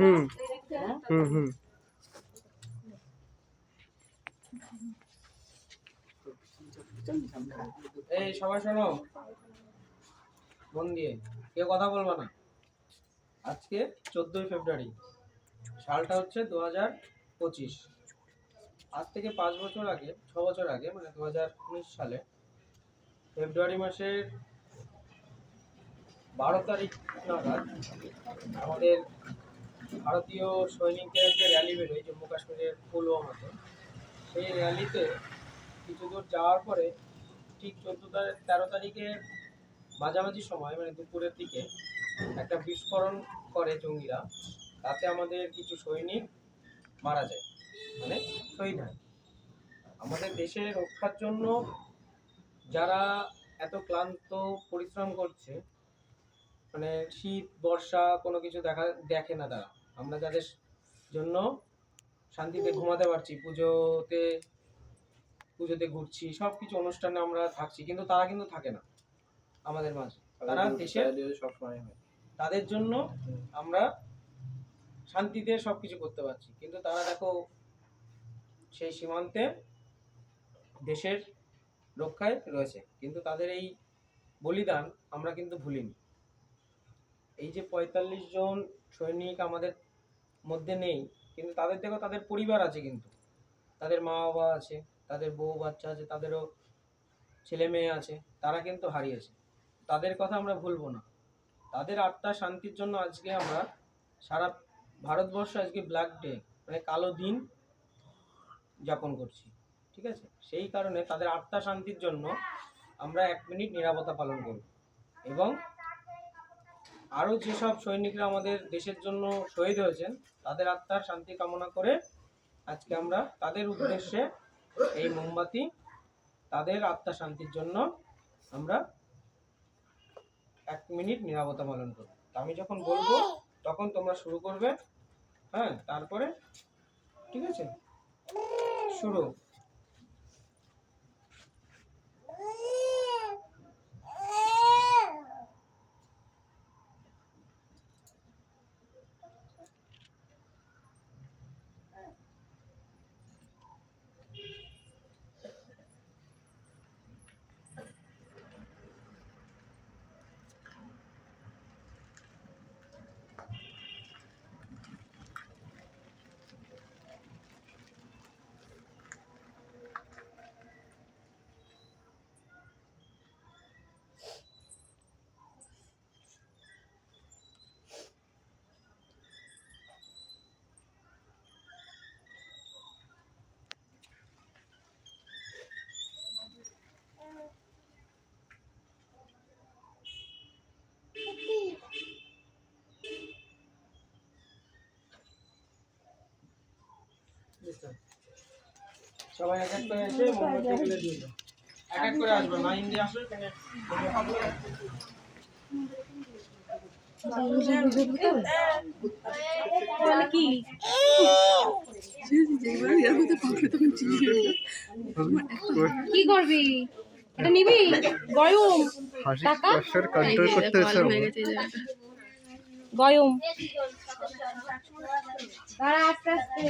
হুম। হুম হুম। এই সবাই শোনো। মন দিয়ে কেউ কথা বলব না। আজকে চোদ্দোই ফেব্রুয়ারি। সালটা হচ্ছে দু হাজার পঁচিশ। আজ থেকে পাঁচ বছর আগে, ছ বছর আগে মানে দু হাজার উনিশ সালে, ফেব্রুয়ারি মাসের বারো তারিখ নাগাদ আমাদের ভারতীয় সৈনিকদের একটা র্যালি বেরোয় জম্মু কাশ্মীরের পুলওয়ামাতে সেই র্যালিতে কিছু দূর যাওয়ার পরে ঠিক চোদ্দ তারিখ তেরো তারিখে মাঝামাঝি সময় মানে দুপুরের দিকে একটা বিস্ফোরণ করে জঙ্গিরা। তাতে আমাদের কিছু সৈনিক মারা যায়। মানে শহীদ হয় আমাদের দেশে রক্ষার জন্য যারা এত ক্লান্ত পরিশ্রম করছে মানে শীত বর্ষা কোনো কিছু দেখা দেখে না তারা। আমরা যাদের জন্য শান্তিতে ঘুমাতে পারছি পুজোতে পুজোতে ঘুরছি সব কিছু অনুষ্ঠানে আমরা থাকছি কিন্তু তারা কিন্তু থাকে না আমাদের মাঝে। তারা দেশের সবসময় হয়। তাদের জন্য আমরা শান্তিতে সব কিছু করতে পারছি কিন্তু তারা দেখো সেই সীমান্তে দেশের রক্ষায় রয়েছে। কিন্তু তাদের এই বলিদান আমরা কিন্তু ভুলিনি। এই যে পঁয়তাল্লিশ জন সৈনিক আমাদের মধ্যে নেই, কিন্তু তাদের দেখো তাদের পরিবার আছে কিন্তু। তাদের মা বাবা আছে, তাদের বউ বাচ্চা আছে, তাদেরও ছেলে মেয়ে আছে, তারা কিন্তু হারিয়েছে। তাদের কথা আমরা ভুলবো না। তাদের আত্মা শান্তির জন্য আজকে আমরা সারা ভারতবর্ষ আজকে ব্ল্যাক ডে মানে কালো দিন যাপন করছি, ঠিক আছে? সেই কারণে তাদের আত্মা শান্তির জন্য আমরা এক মিনিট নিরাপত্তা পালন করব। এবং আরও যেসব সৈনিকরা আমাদের দেশের জন্য শহীদ হয়েছেন, তাদের আত্মার শান্তি কামনা করে আজকে আমরা তাদের উদ্দেশ্যে এই মোমবাতি, তাদের আত্মা শান্তির জন্য আমরা এক মিনিট নিরাপত্তা পালন করব। আমি যখন বলব, তখন তোমরা শুরু করবে হ্যাঁ তারপরে, ঠিক আছে? শুরু সবাই এক এক করে এসে মোমবাতি গুলো দিয়ে দাও। এক এক করে আসবে লাইন দিয়ে আসবে কি কি করবি? এটা নিবি? গয়ম। টাকা? কন্ট্রোল করতে গয়ম। দাঁড়া আস্তে আস্তে।